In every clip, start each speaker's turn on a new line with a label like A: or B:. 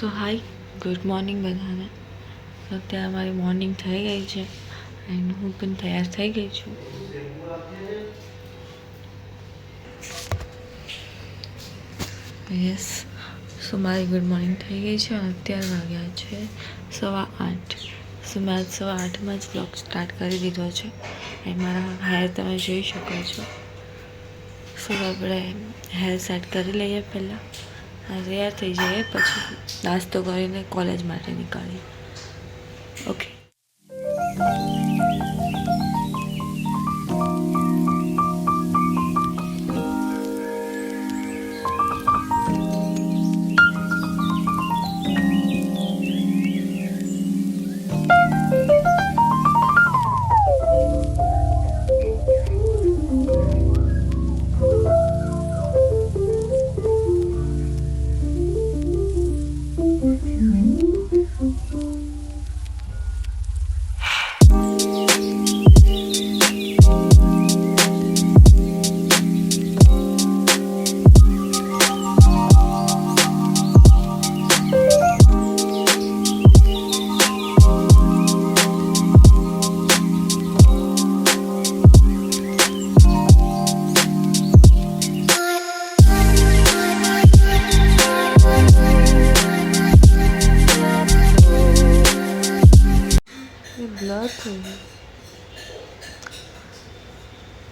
A: સો hi good morning બધાને. અત્યારે મારી મોર્નિંગ થઈ ગઈ છે. એન્ડ હું પણ તૈયાર થઈ ગઈ છું. યસ સો મારી ગુડ મોર્નિંગ થઈ ગઈ છે. અત્યારે વાગ્યા છે સવા આઠ. સો મેં આજ સવા આઠમાં જ બ્લોગ સ્ટાર્ટ કરી દીધો છે. એન્ડ મારા હેર તમે જોઈ શકો છો. સો આપણે હેર સેટ કરી લઈએ પહેલાં. તૈયાર થઈ જઈએ પછી નાસ્તો કરીને કોલેજ માટે નીકળીએ. ઓકે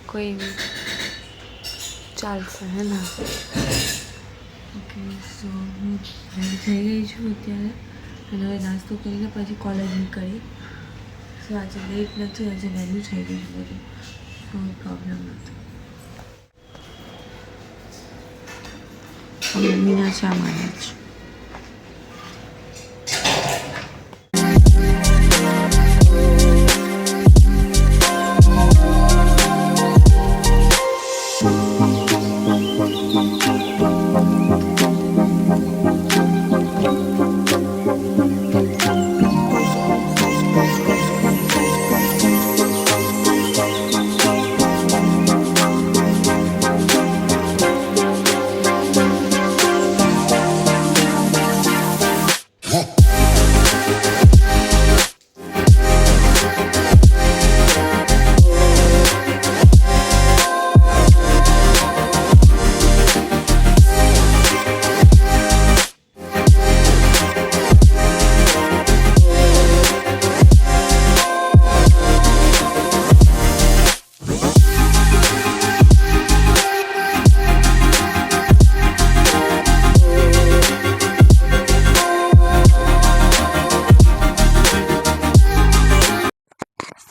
A: કોઈ ચાલશે હે ને? ઓકે સો હું રેડી થઈ ગઈ છું અત્યારે. અને હવે નાસ્તો કરીને પછી કોલેજ નીકળી. સો આજે લેટ નથી આજે વહેલું થઈ ગયું છે બધું. કોઈ પ્રોબ્લેમ નથી. મમ્મીના શા માને છે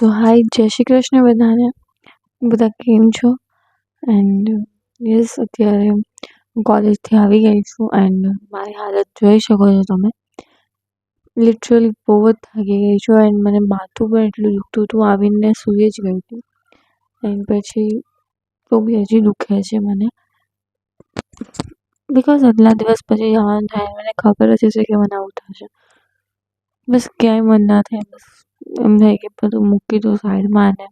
A: તો હાય જય શ્રી કૃષ્ણ બધાને બધા કેમ છો એન્ડ યસ અત્યારે હું કોલેજથી આવી ગઈ છું એન્ડ મારી હાલત જોઈ શકો છો તમે. લિટરલી બહુ જ થાકી ગઈ છું એન્ડ મને માથું પણ એટલું દુખતું હતું, આવીને સૂઈ જ ગઈ હતી. એન્ડ પછી તો બી હજી દુખે છે મને. બિકોઝ આટલા દિવસ પછી જવાનું થાય, મને ખબર જ હશે કે મને આવું થશે. બસ ક્યાંય મન ના થાય, બસ. એમ થાય કે બધું મૂકી દો સાઈડમાં અને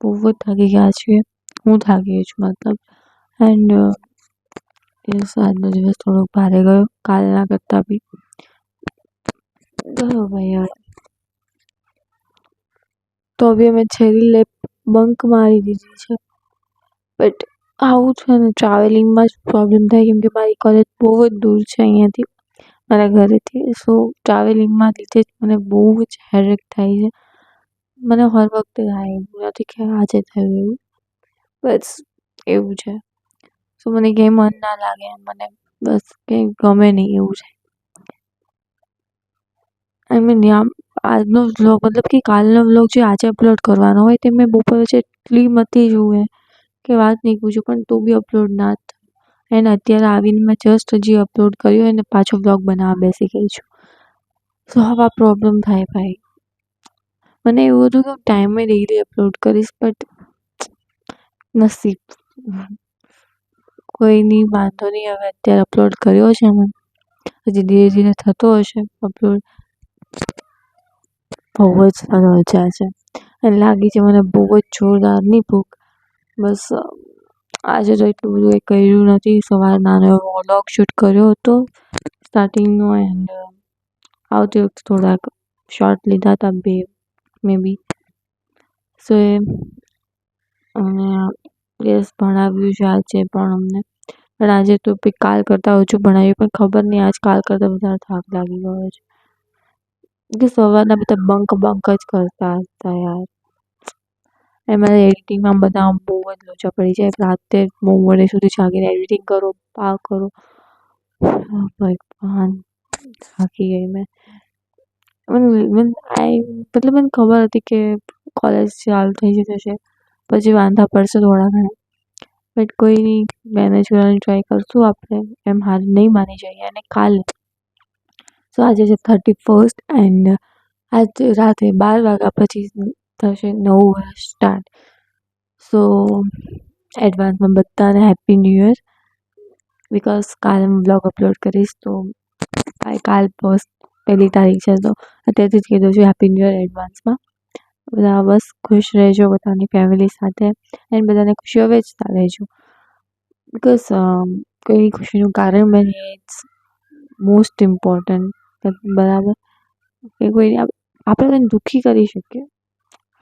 A: બહુ જ થાકી ગયા છીએ. હું થાકી ગઈ છું મતલબ. એન્ડ યસ આજનો દિવસ થોડોક ભારે ગયો. કાલના કરતાં બી ગયો ભાઈ હવે. તો બી અમે છેલ્લી લેપ બંક મારી દીધી છે. બટ આવું છે ને ટ્રાવેલિંગમાં જ પ્રોબ્લેમ થાય કેમ કે મારી કોલેજ બહુ જ દૂર છે અહીંયાથી. મારા ઘરેથી. સો ટ્રાવેલિંગમાં લીધે જ મને બહુ જ હેરેક થાય છે. મને હર વખતે થાય. એવું નથી કે આજે થયું એવું. બસ, એવું છે. સો મને ક્યાંય મન ના લાગે. મને બસ કંઈ ગમે નહીં એવું છે. આઈ મીન આમ આજનો વ્લોગ મતલબ કે કાલનો વ્લોગ જે આજે અપલોડ કરવાનો હોય તે મેં બપોર વચ્ચે એટલી મતી જુએ કે વાત નહીં પૂછું, પણ તો બી અપલોડ ના એન્ડ અત્યારે આવીને મેં જસ્ટ હજી અપલોડ કર્યો અને પાછો બ્લોગ બનાવવા બેસી ગઈ છું. સો હવે પ્રોબ્લેમ થાય ભાઈ. મને એવું હતું કે હું ટાઈમે ડેલી અપલોડ કરીશ બટ નસીબ. કોઈ નહીં વાંધો નહીં, હવે અત્યારે અપલોડ કર્યો છે મેં. હજી ધીરે ધીરે થતો હશે અપલોડ બહુ જ રજા છે. અને લાગી છે મને બહુ જ જોરદારની ભૂખ. બસ આજે તો એટલું બધું એ કર્યું નથી. સવારે નાનો વ્લોગ શૂટ કર્યો હતો. સ્ટાર્ટિંગનો એન્ડ આવતી વખતે થોડાક શોર્ટ લીધા હતા, બે મે બી સો એ, અને યસ ભણાવ્યું છે આજે પણ અમને. પણ આજે તો બી કાલ કરતાં ઓછું ભણાવ્યું, પણ ખબર નહીં, આજ કાલ કરતાં વધારે થાક લાગી ગયો છે. કે સવારના બધા બંક બંક જ કરતા હતા યાર. એમાં એડિટિંગમાં બધા બહુ જ લોચા પડી જાય. રાતે બહુ મોડે સુધી જાગીને એડિટિંગ કરો, આ કરો. ભગવાન. થાકી ગઈ મેં. મીન આઈ, મતલબ મને ખબર હતી કે કોલેજ ચાલુ થઈ જશે પછી વાંધા પડશે થોડા ઘણા. બટ કોઈ નહીં મેનેજ કરવાની ટ્રાય કરશું આપણે. એમ હાર નહીં માની જઈએ. અને કાલે સો આજે છે થર્ટી ફર્સ્ટ એન્ડ આજે રાતે બાર વાગ્યા પછી થશે, નવું વર્ષ સ્ટાર્ટ સો એડવાન્સમાં બધાને હેપી ન્યૂ યર બિકોઝ કાલે હું બ્લોગ અપલોડ કરીશ, તો કાલ પોસ્ટ પહેલી તારીખ છે, તો અત્યારથી જ દઉં છું હેપી ન્યૂ યર એડવાન્સમાં બધા બસ ખુશ રહેજો, બધાની ફેમિલી સાથે એન્ડ બધાને ખુશીઓ વેચતા રહેજો. બિકોઝ કોઈ ખુશીનું કારણ બને ઇટ્સ મોસ્ટ ઇમ્પોર્ટન્ટ બરાબર? કે કોઈ આપણે કોઈને દુઃખી કરી શકીએ.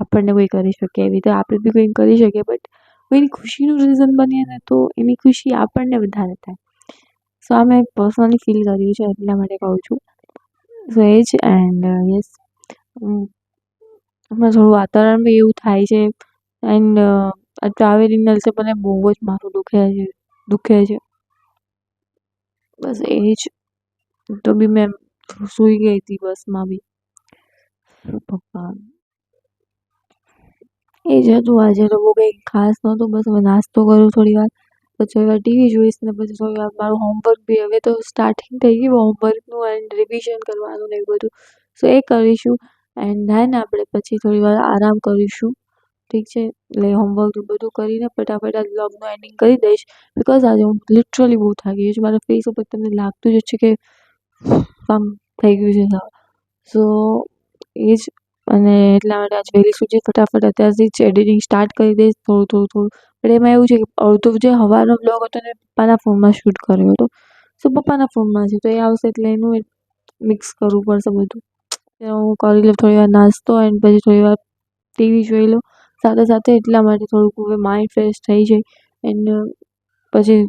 A: આપણને કોઈ કરી શકે એવી રીતે આપણે બી કંઈ કરી શકીએ બટ કોઈની ખુશીનું રીઝન બનીએ ને તો એની ખુશી આપણને વધારે થાય. સો આ મેં પર્સનલી ફીલ કર્યું છે એટલા માટે કહું છું. સો એ જ એન્ડ યસ હમણાં થોડું વાતાવરણ બી એવું થાય છે એન્ડ આ ટ્રાવેલિંગના છે મને બહુ જ માથું દુખે છે દુખે છે. બસ એ જ. તો બી મેં સૂઈ ગઈ હતી બસમાં બી. ભગવાન એ જ હતું આજે તો બહુ કંઈ ખાસ નહોતું, બસ હવે નાસ્તો કરું થોડી વાર, પછી વાર ટીવી જોઈશ ને પછી થોડી વાર મારું હોમવર્ક બી, હવે તો સ્ટાર્ટિંગ થઈ ગયું હોમવર્કનું એન્ડ રિવિઝન કરવાનું ને એવું બધું. સો એ કરીશું એન્ડ ધેન આપણે પછી થોડી વાર આરામ કરીશું. ઠીક છે? એટલે હોમવર્ક બધું કરીને ફટાફટ આ બ્લોગનું એન્ડિંગ કરી દઈશ બિકોઝ આજે હું લિટરલી બહુ થાકી ગઈ છું, મારા ફેસ ઉપર તમને લાગતું જ છે કે કામ થઈ ગયું છે. સો એ જ અને એટલા માટે આજ વહેલી સુધી ફટાફટ અત્યારથી જ એડિટિંગ સ્ટાર્ટ કરી દઈશ થોડું થોડું થોડું. પણ એમાં એવું છે કે અડધો જે હવાનો બ્લોગ હતો ને પપ્પાના ફોનમાં શૂટ કર્યો હતો. સો પપ્પાના ફોનમાં છે? તો એ આવશે એટલે એનું મિક્સ કરવું પડશે બધું. હું કરી લઉં થોડી વાર નાસ્તો એન્ડ પછી થોડી વાર ટીવી જોઈ લઉં. સાથે સાથે એટલા માટે થોડુંક હવે માઇન્ડ ફ્રેશ થઈ જાય. એન્ડ પછી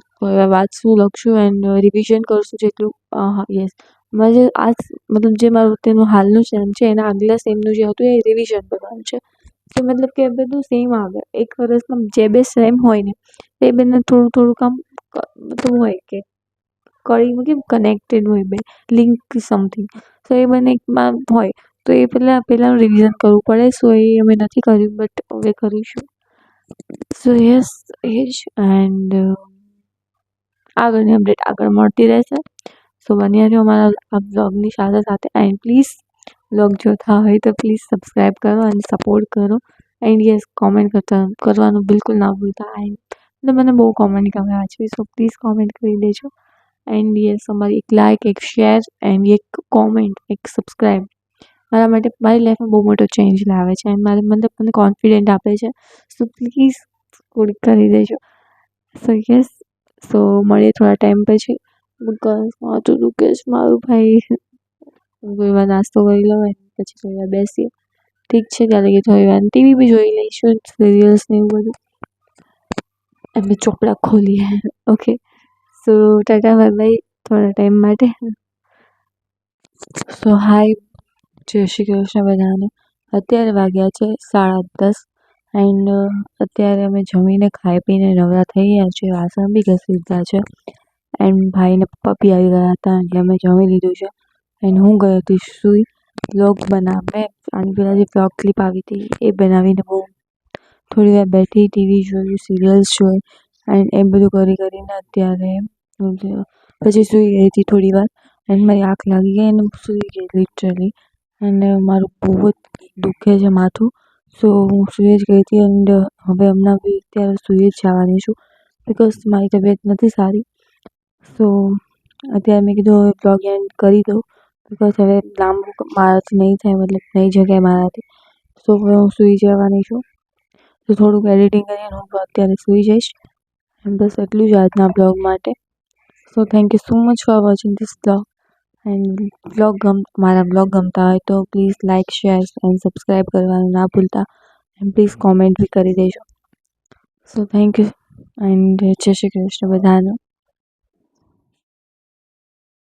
A: વાંચશું, લખશું એન્ડ રિવિઝન કરશું જેટલું, હા યસ મારે આજ મતલબ જે મારું તેનું હાલનું સેમ છે, એના આગલા સેમનું જે હતું, એ રિવિઝન કરવાનું છે. કે મતલબ કે બધું સેમ આવે. એક વર્ષમાં જે બે સેમ હોય ને, એ બેને થોડું થોડુંક આમ મતલબ હોય કે કડીમાં કેમ કનેક્ટેડ હોય બે લિંક સમથિંગ સો એ બંને એકમાં હોય, તો એ પહેલાં પહેલાંનું રિવિઝન કરવું પડે. સો એ અમે નથી કર્યું બટ હવે કરીશું. સો યસ એ જ. એન્ડ આગળની અપડેટ આગળ મળતી રહેશે. સો બન્યા રહ્યો અમારા બ્લોગની સાથે સાથે એન્ડ પ્લીઝ બ્લોગ જોતા હોય તો પ્લીઝ સબસ્ક્રાઈબ કરો અને સપોર્ટ કરો એન્ડ યસ કોમેન્ટ કરતા કરવાનું બિલકુલ ના ભૂલતા એન્ડ એટલે મને બહુ કોમેન્ટ ગમે વાંચવી સો પ્લીઝ કોમેન્ટ કરી દેજો એન્ડ યસ અમારી એક લાઇક એક શેર એન્ડ એક કોમેન્ટ એક સબસ્ક્રાઈબ મારા માટે, મારી લાઈફમાં બહુ મોટો ચેન્જ લાવે છે એન્ડ મારે મતલબ મને કોન્ફિડન્ટ આપે છે. સો પ્લીઝ કરી દેજો. સો યસ સો મળીએ થોડા ટાઈમ પછી. બિકોઝ માથું દુખે છે મારું ભાઈ કોઈ વાર નાસ્તો કરી એન્ડ પછી થોડી વાર બેસીએ. ઠીક છે ત્યારે કે થોડી વાર ટીવી બી જોઈ લઈશું સિરિયલ્સ ને એવું બધું. એમને ચોપડા ખોલીએ okay so tata bye bye થોડા ટાઈમ માટે. સો હાય જય શ્રી કૃષ્ણ બધાને. અત્યારે વાગ્યા છે સાડા દસ એન્ડ અત્યારે અમે જમીને ખાઈ પીને નવરા થઈ ગયા છીએ, વાસણ બી ઘસી દીધા છે. એન્ડ ભાઈને પપ્પા બી આવી ગયા હતા અમે જમી લીધું છે. એન્ડ હું ગઈ હતી સૂઈ વ્લોગ બનાવે આની પહેલાં જે વ્લોગ ક્લિપ આવી હતી એ બનાવીને બહુ થોડી વાર બેઠી ટીવી જોયું સિરિયલ્સ જોઈ એન્ડ એ બધું કરી કરીને અત્યારે પછી સૂઈ ગઈ હતી થોડી વાર એન્ડ મારી આંખ લાગી ગઈ અને સૂઈ ગઈ લિટરલી અને મારું બહુ જ દુખે છે માથું. સો હું સૂઈ જ ગઈ હતી એન્ડ હવે હમણાં બી અત્યારે સૂઈ જ જવાની છું. બિકોઝ મારી તબિયત નથી સારી. સો અત્યારે મેં કીધું હવે બ્લોગ એન્ડ કરી દઉં. બિકોઝ હવે લાંબુ મારાથી નહીં થાય, મતલબ નહીં જગ્યાએ મારાથી. સો હવે હું સૂઈ જવાની છું. તો થોડુંક એડિટિંગ કરીને હું અત્યારે સૂઈ જઈશ. એમ બસ એટલું જ આજના બ્લોગ માટે. So thank you so much for watching this blog and blog ગમ, મારા બ્લોગ ગમતા હોય તો please like share and subscribe કરવાનું ના ભૂલતા. એન્ડ પ્લીઝ કોમેન્ટ બી કરી દેજો. સો થેન્ક યુ એન્ડ જય શ્રી કૃષ્ણ બધાને.